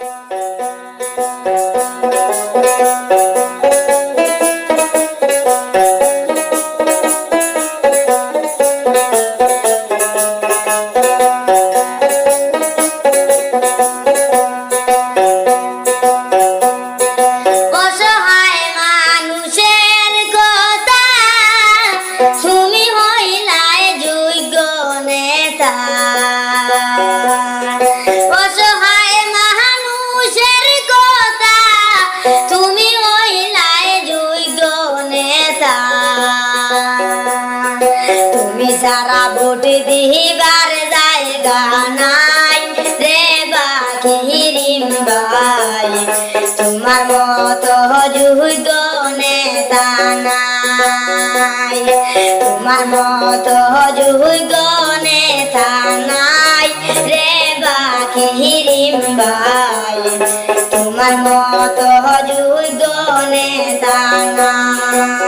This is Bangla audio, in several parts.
অসহায় দিবার জায়গা নাই রে বাকিরিম ভাই তোমার মতো যোগ্য নেতা নাই। তোমার মতো যোগ্য নেতা নাই রে বাকিরিম ভাই তোমার মতো যোগ্য নেতা নাই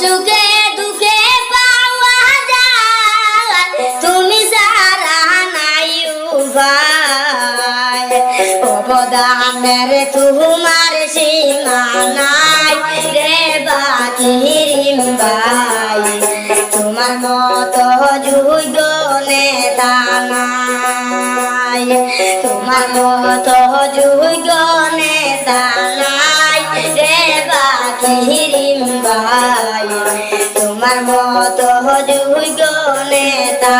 সুখে দুঃখে পাওয়া নাই উপায়। অবদানের তোমার সীমা নাই রে বাকিরিম ভাই তোমার মতো যোগ্য নেতা নাই। তোমার মতো যোগ্য তোমার মতো যোগ্য নেতা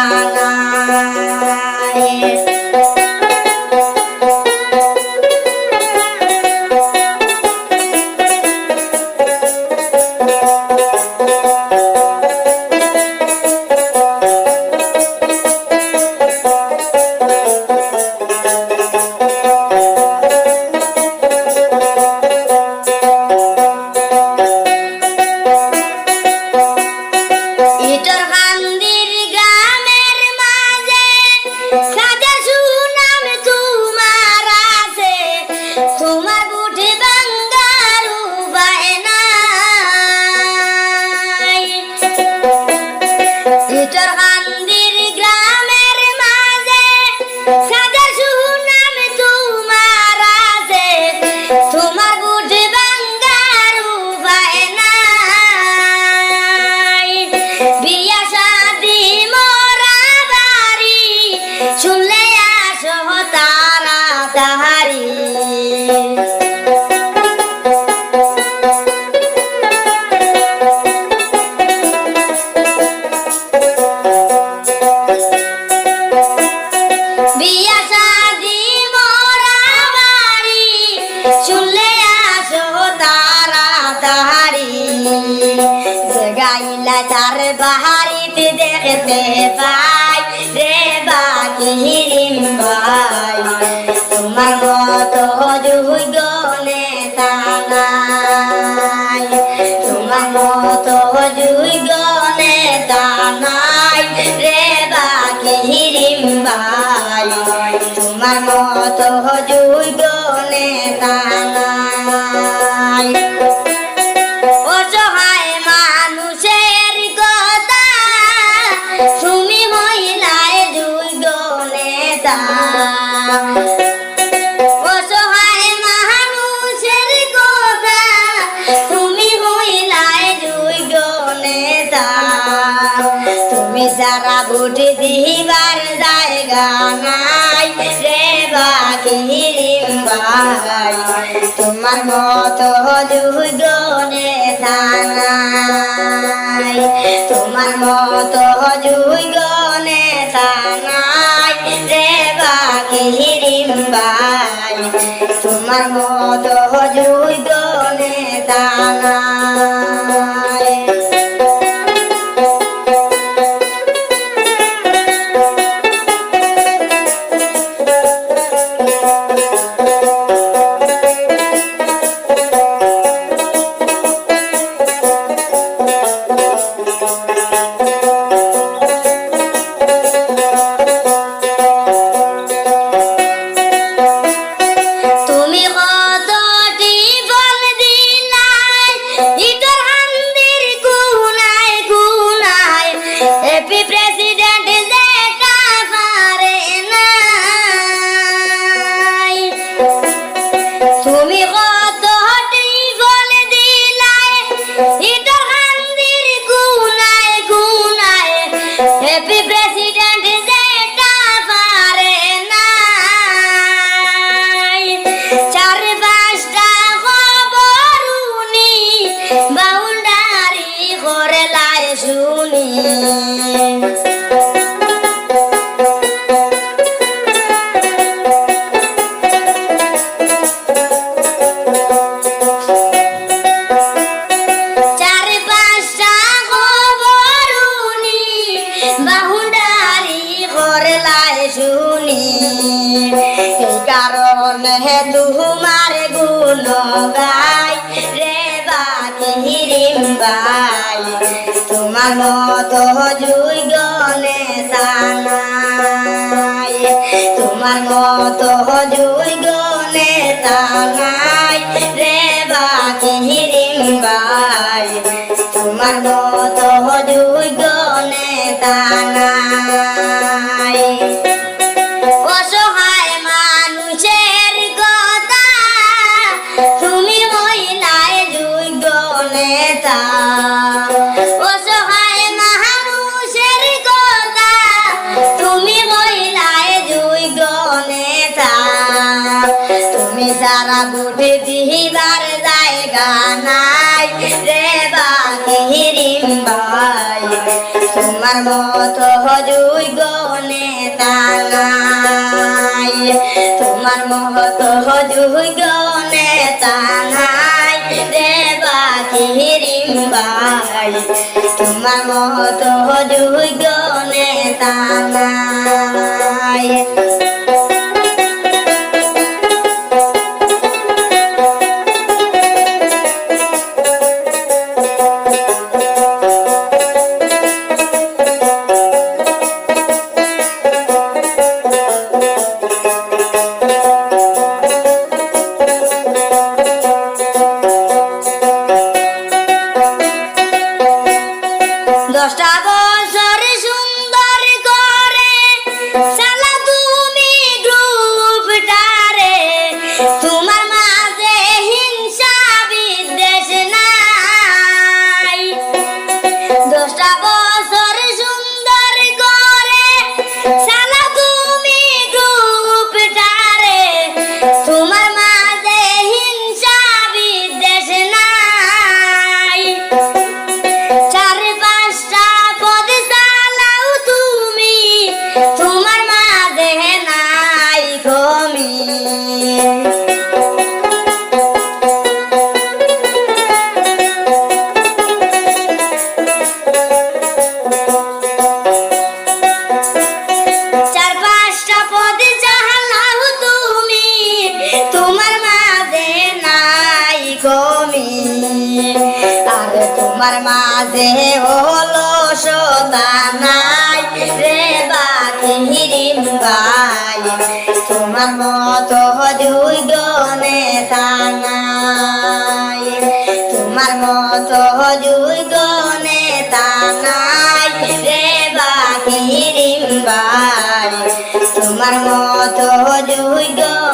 তাহারি। তারা গাইলা চার বাহারিতে দেখতে পাই রে বাকি ভাই। তোমার মতো যোগ্য নেতা নাই। তোমার মতো যোগ্য নেতা নাই রে বাকি হিরিম তোমার মত যোগ্য নেতা ভোট দিবার জায়গা নাই রে বাকি ভাই তোমার মতো যোগ্য নেতা নাই তোমার মতো যোগ্য নেতা নাই রে বাকি ভাই তোমার মতো যোগ্য নেতা মতো যোগ্য নেতা নাই তোমার মতো যোগ্য নেতা নাই রে বাকি হিরিম বাই তোমার মতো যোগ্য নেতা নাই অসহায় মানুষের কথা, তুমি মহিলায় যোগ্য নেতা বুঝে দিবার জায়গা নাই রে বাকি হিরিম ভাই। তোমার মতো যোগ্য নেতা নাই। তোমার মতো যোগ্য নেতা নাই রে বাকি হিরিম ভাই। তোমার মতো যোগ্য নেতা নাই। আর তোমার মাঝে হলো নাই রে বাহিরিম ভাই তোমার মতো দুই গনে তানাই। তোমার মতো দুই গনে তানাই রে বাহিরিম ভাই তোমার মতো দুই গনে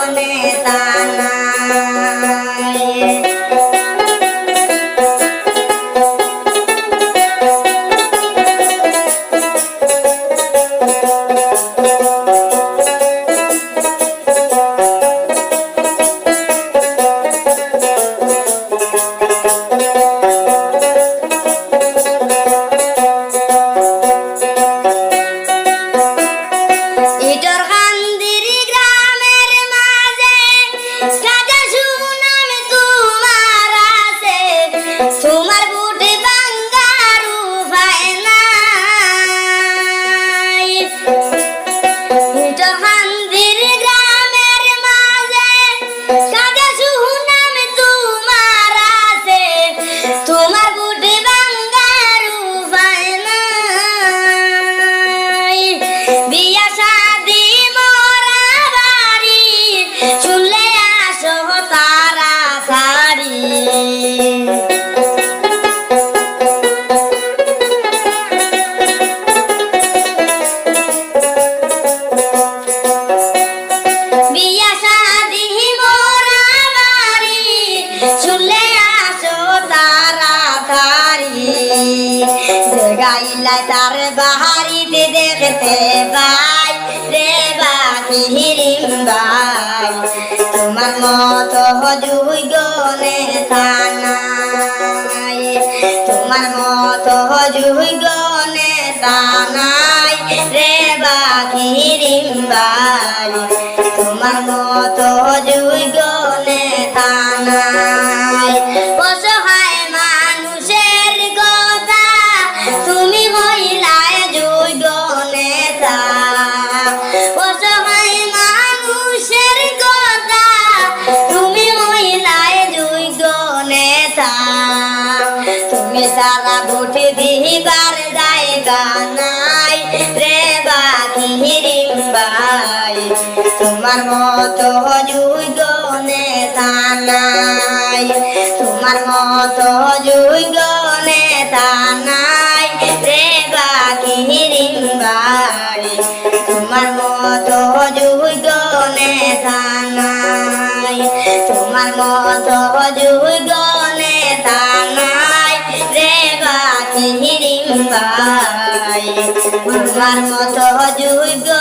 তোমার মত যোগ্য নেতা নাই রে বাঘিরিম বাড়ি তোমার মত যোগ্য নেতা নাই। তোমার মতো যুগ নে নাই। তোমার মতো যুগ নে নাই রে বাকিরিম ভাই তোমার মতো যুগ নে নাই। তোমার মতো যুগ নে নাই রে বাকিরিম ভাই তোমার মতো যুগ